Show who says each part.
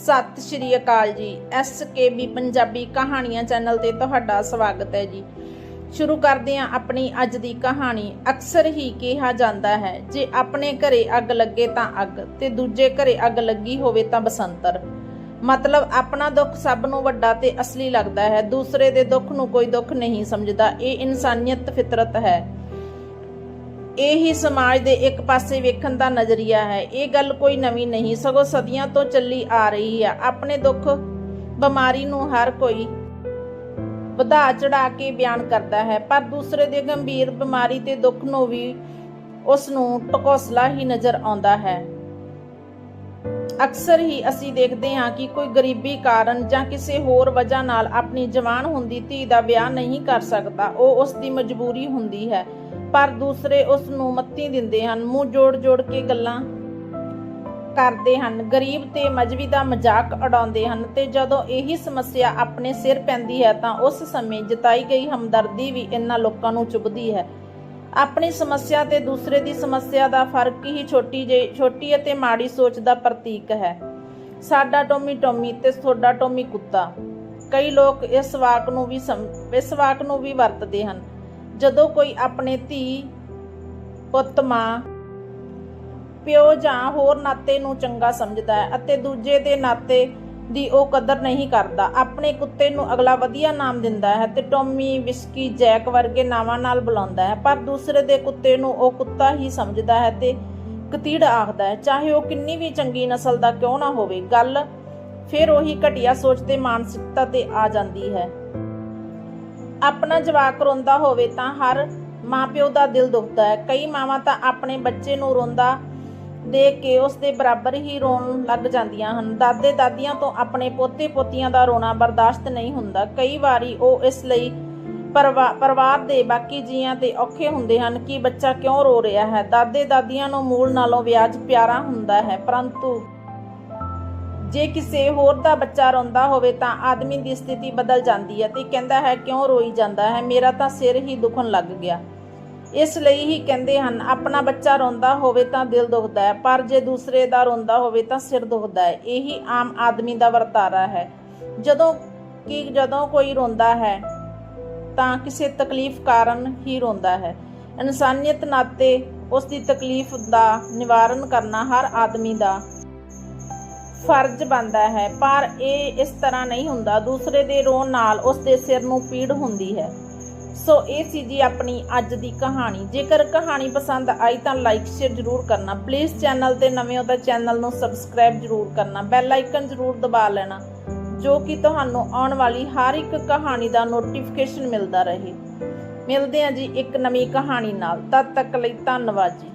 Speaker 1: ਸਤਿ ਸ਼੍ਰੀ ਅਕਾਲ ਜੀ। ਐਸਕੇਬੀ ਪੰਜਾਬੀ ਕਹਾਣੀਆਂ ਚੈਨਲ ਤੇ ਤੁਹਾਡਾ ਸਵਾਗਤ ਹੈ ਜੀ। ਸ਼ੁਰੂ ਕਰਦੇ ਹਾਂ ਆਪਣੀ ਅੱਜ ਦੀ ਕਹਾਣੀ। ਅਕਸਰ ਹੀ ਕਿਹਾ ਜਾਂਦਾ ਹੈ, ਜੇ ਆਪਣੇ ਘਰੇ ਅੱਗ ਲੱਗੇ ਤਾਂ ਅੱਗ ਤੇ ਦੂਜੇ ਘਰੇ ਅੱਗ ਲੱਗੀ ਹੋਵੇ ਤਾਂ ਬਸੰਤਰ। ਮਤਲਬ ਆਪਣਾ ਦੁੱਖ ਸਭ ਨੂੰ ਵੱਡਾ ਤੇ ਅਸਲੀ ਲੱਗਦਾ ਹੈ, ਦੂਸਰੇ ਦੇ ਦੁੱਖ ਨੂੰ ਕੋਈ ਦੁੱਖ ਨਹੀਂ ਸਮਝਦਾ। ਇਹ ਇਨਸਾਨੀਅਤ ਫਿਤਰਤ ਹੈ। ਇਹ ਹੀ ਸਮਾਜ ਦੇ ਇੱਕ ਪਾਸੇ ਵੇਖਣ ਦਾ ਨਜ਼ਰੀਆ ਹੈ। ਇਹ ਗੱਲ ਕੋਈ ਨਵੀਂ ਨਹੀਂ। ਸਗੋਂ ਸਦੀਆਂ ਤੋਂ ਚੱਲੀ ਆ ਰਹੀ ਹੈ ਆਪਣੇ ਦੁੱਖ, ਬਿਮਾਰੀ ਨੂੰ ਹਰ ਕੋਈ ਵਧਾ ਚੜਾ ਕੇ ਬਿਆਨ ਕਰਦਾ ਹੈ। ਪਰ ਦੂਸਰੇ ਦੇ ਗੰਭੀਰ ਬਿਮਾਰੀ ਤੇ ਦੁੱਖ ਨੂੰ ਵੀ ਉਸ ਨੂੰ ਟਕੋਸਲਾ ਹੀ ਨਜ਼ਰ ਆਉਂਦਾ ਹੈ। ਅਕਸਰ ਹੀ ਅਸੀਂ ਦੇਖਦੇ ਹਾਂ ਕਿ ਕੋਈ ਗਰੀਬੀ ਕਾਰਨ ਜਾਂ ਕਿਸੇ ਹੋਰ ਵਜ੍ਹਾ ਨਾਲ ਆਪਣੀ ਜਵਾਨ ਹੁੰਦੀ ਧੀ ਦਾ ਵਿਆਹ ਨਹੀਂ ਕਰ ਸਕਦਾ। ਉਹ ਉਸ ਦੀ ਮਜਬੂਰੀ ਹੁੰਦੀ ਹੈ। ਪਰ ਦੂਸਰੇ ਉਸ ਨੂੰ ਮੱਤੀ ਦਿੰਦੇ ਹਨ, ਮੂੰਹ ਜੋੜ ਜੋੜ ਕੇ ਗੱਲਾਂ ਕਰਦੇ ਹਨ। ਗਰੀਬ ਤੇ ਮਜ਼ਬੀ ਦਾ ਮਜ਼ਾਕ ਉਡਾਉਂਦੇ ਹਨ ਤੇ ਜਦੋਂ ਇਹੀ ਸਮੱਸਿਆ ਆਪਣੇ ਸਿਰ ਪੈਂਦੀ ਹੈ ਤਾਂ ਉਸ ਸਮੇਂ ਜਤਾਈ ਗਈ ਹਮਦਰਦੀ ਵੀ ਇਹਨਾਂ ਲੋਕਾਂ ਨੂੰ ਚੁਭਦੀ ਹੈ। ਆਪਣੀ ਸਮੱਸਿਆ ਤੇ ਦੂਸਰੇ ਦੀ ਸਮੱਸਿਆ ਦਾ ਫ਼ਰਕ ਹੀ ਛੋਟੀ ਜਿਹੀ ਛੋਟੀ ਅਤੇ ਮਾੜੀ ਸੋਚ ਦਾ ਪ੍ਰਤੀਕ ਹੈ। ਸਾਡਾ ਟੋਮੀ ਟੋਮੀ ਤੇ ਤੁਹਾਡਾ ਟੋਮੀ ਕੁੱਤਾ। ਕਈ ਲੋਕ ਇਸ ਵਾਕ ਨੂੰ ਵੀ ਸਮ- ਇਸ ਵਾਕ ਨੂੰ ਵੀ ਵਰਤਦੇ ਹਨ। ਜਦੋਂ ਕੋਈ ਆਪਣੇ ਧੀ, ਪੁੱਤ, ਮਾਂ, ਪਿਓ ਜਾਂ ਹੋਰ ਨਾਤੇ ਨੂੰ ਚੰਗਾ ਸਮਝਦਾ ਹੈ ਅਤੇ ਦੂਜੇ ਦੇ ਨਾਤੇ ਦੀ ਉਹ ਕਦਰ ਨਹੀਂ ਕਰਦਾ, ਆਪਣੇ ਕੁੱਤੇ ਨੂੰ ਅਗਲਾ ਵਧੀਆ ਨਾਮ ਦਿੰਦਾ ਹੈ ਤੇ ਟੋਮੀ, ਵਿਸਕੀ, ਜੈਕ ਵਰਗੇ ਨਾਵਾਂ ਨਾਲ ਬੁਲਾਉਂਦਾ ਹੈ, ਪਰ ਦੂਸਰੇ ਦੇ ਕੁੱਤੇ ਨੂੰ ਉਹ ਕੁੱਤਾ ਹੀ ਸਮਝਦਾ ਹੈ ਤੇ ਕਤੀੜ ਆਖਦਾ ਹੈ, ਚਾਹੇ ਉਹ ਕਿੰਨੀ ਵੀ ਚੰਗੀ ਨਸਲ ਦਾ ਕਿਉਂ ਨਾ ਹੋਵੇ, ਗੱਲ ਫਿਰ ਉਹੀ ਘਟੀਆ ਸੋਚ ਤੇ ਮਾਨਸਿਕਤਾ ਤੇ ਆ ਜਾਂਦੀ ਹੈ। ਆਪਣਾ ਜਵਾਕ ਰੋਂਦਾ ਹੋਵੇ ਤਾਂ ਹਰ ਮਾਪਿਓ ਦਾ ਦਿਲ ਦੁਖਦਾ ਹੈ। ਕਈ ਮਾਵਾਂ ਤਾਂ ਆਪਣੇ ਬੱਚੇ ਨੂੰ ਰੋਂਦਾ ਦੇਖ ਕੇ ਉਸ ਦੇ ਬਰਾਬਰ ਹੀ ਰੋਣ ਲੱਗ ਜਾਂਦੀਆਂ ਹਨ। ਦਾਦੇ ਦਾਦੀਆਂ ਤੋਂ ਆਪਣੇ ਪੋਤੇ ਪੋਤੀਆਂ ਦਾ ਰੋਣਾ ਬਰਦਾਸ਼ਤ ਨਹੀਂ ਹੁੰਦਾ। ਕਈ ਵਾਰੀ ਉਹ ਇਸ ਲਈ ਪਰਿਵਾ- ਪਰਿਵਾਰ ਦੇ ਬਾਕੀ ਜੀਆਂ ਤੇ ਔਖੇ ਹੁੰਦੇ ਹਨ ਕਿ ਬੱਚਾ ਕਿਉਂ ਰੋ ਰਿਹਾ ਹੈ। ਦਾਦੇ ਦਾਦੀਆਂ ਨੂੰ ਮੂਲ ਨਾਲੋਂ ਵਿਆਜ ਪਿਆਰਾ ਹੁੰਦਾ ਹੈ, ਪਰੰਤੂ ਜੇ ਕਿਸੇ ਹੋਰ ਦਾ ਬੱਚਾ ਰੋਂਦਾ ਹੋਵੇ ਤਾਂ ਆਦਮੀ ਦੀ ਸਥਿਤੀ ਬਦਲ ਜਾਂਦੀ ਹੈ ਤੇ ਕਹਿੰਦਾ ਹੈ, ਕਿਉਂ ਰੋਈ ਜਾਂਦਾ ਹੈ? ਮੇਰਾ ਤਾਂ ਸਿਰ ਹੀ ਦੁਖਣ ਲੱਗ ਗਿਆ। ਇਸ ਲਈ ਹੀ ਕਹਿੰਦੇ ਹਨ, ਆਪਣਾ ਬੱਚਾ ਰੋਂਦਾ ਹੋਵੇ ਤਾਂ ਦਿਲ ਦੁਖਦਾ ਹੈ, ਪਰ ਜੇ ਦੂਸਰੇ ਦਾ ਰੋਂਦਾ ਹੋਵੇ ਤਾਂ ਸਿਰ ਦੁਖਦਾ ਹੈ। ਇਹੀ ਆਮ ਆਦਮੀ ਦਾ ਵਰਤਾਰਾ ਹੈ। ਜਦੋਂ ਕਿ ਜਦੋਂ ਕੋਈ ਰੋਂਦਾ ਹੈ ਤਾਂ ਕਿਸੇ ਤਕਲੀਫ ਕਾਰਨ ਹੀ ਰੋਂਦਾ ਹੈ। ਇਨਸਾਨੀਅਤ ਨਾਤੇ ਉਸ ਦੀ ਤਕਲੀਫ ਦਾ ਨਿਵਾਰਨ ਕਰਨਾ ਹਰ ਆਦਮੀ ਦਾ ਫਰਜ਼ ਬਣਦਾ ਹੈ, ਪਰ ਇਹ ਇਸ ਤਰ੍ਹਾਂ ਨਹੀਂ ਹੁੰਦਾ। ਦੂਸਰੇ ਦੇ ਰੋਣ ਨਾਲ ਉਸ ਦੇ ਸਿਰ ਨੂੰ ਪੀੜ ਹੁੰਦੀ ਹੈ। ਸੋ ਇਹ ਸੀ ਜੀ ਆਪਣੀ ਅੱਜ ਦੀ ਕਹਾਣੀ। ਜੇਕਰ ਕਹਾਣੀ ਪਸੰਦ ਆਈ ਤਾਂ ਲਾਈਕ ਸ਼ੇਅਰ ਜ਼ਰੂਰ ਕਰਨਾ। ਪਲੀਜ਼ ਚੈਨਲ ਤੇ ਨਵੇਂ ਹੋ ਤਾਂ ਚੈਨਲ ਨੂੰ ਸਬਸਕ੍ਰਾਈਬ ਜ਼ਰੂਰ ਕਰਨਾ। ਬੈਲ ਆਈਕਨ ਜ਼ਰੂਰ ਦਬਾ ਲੈਣਾ, ਜੋ ਕਿ ਤੁਹਾਨੂੰ ਆਉਣ ਵਾਲੀ ਹਰ ਇੱਕ ਕਹਾਣੀ ਦਾ ਨੋਟੀਫਿਕੇਸ਼ਨ ਮਿਲਦਾ ਰਹੇ। ਮਿਲਦੇ ਹਾਂ ਜੀ ਇੱਕ ਨਵੀਂ ਕਹਾਣੀ ਨਾਲ। ਤਦ ਤੱਕ ਲਈ ਧੰਨਵਾਦ ਜੀ।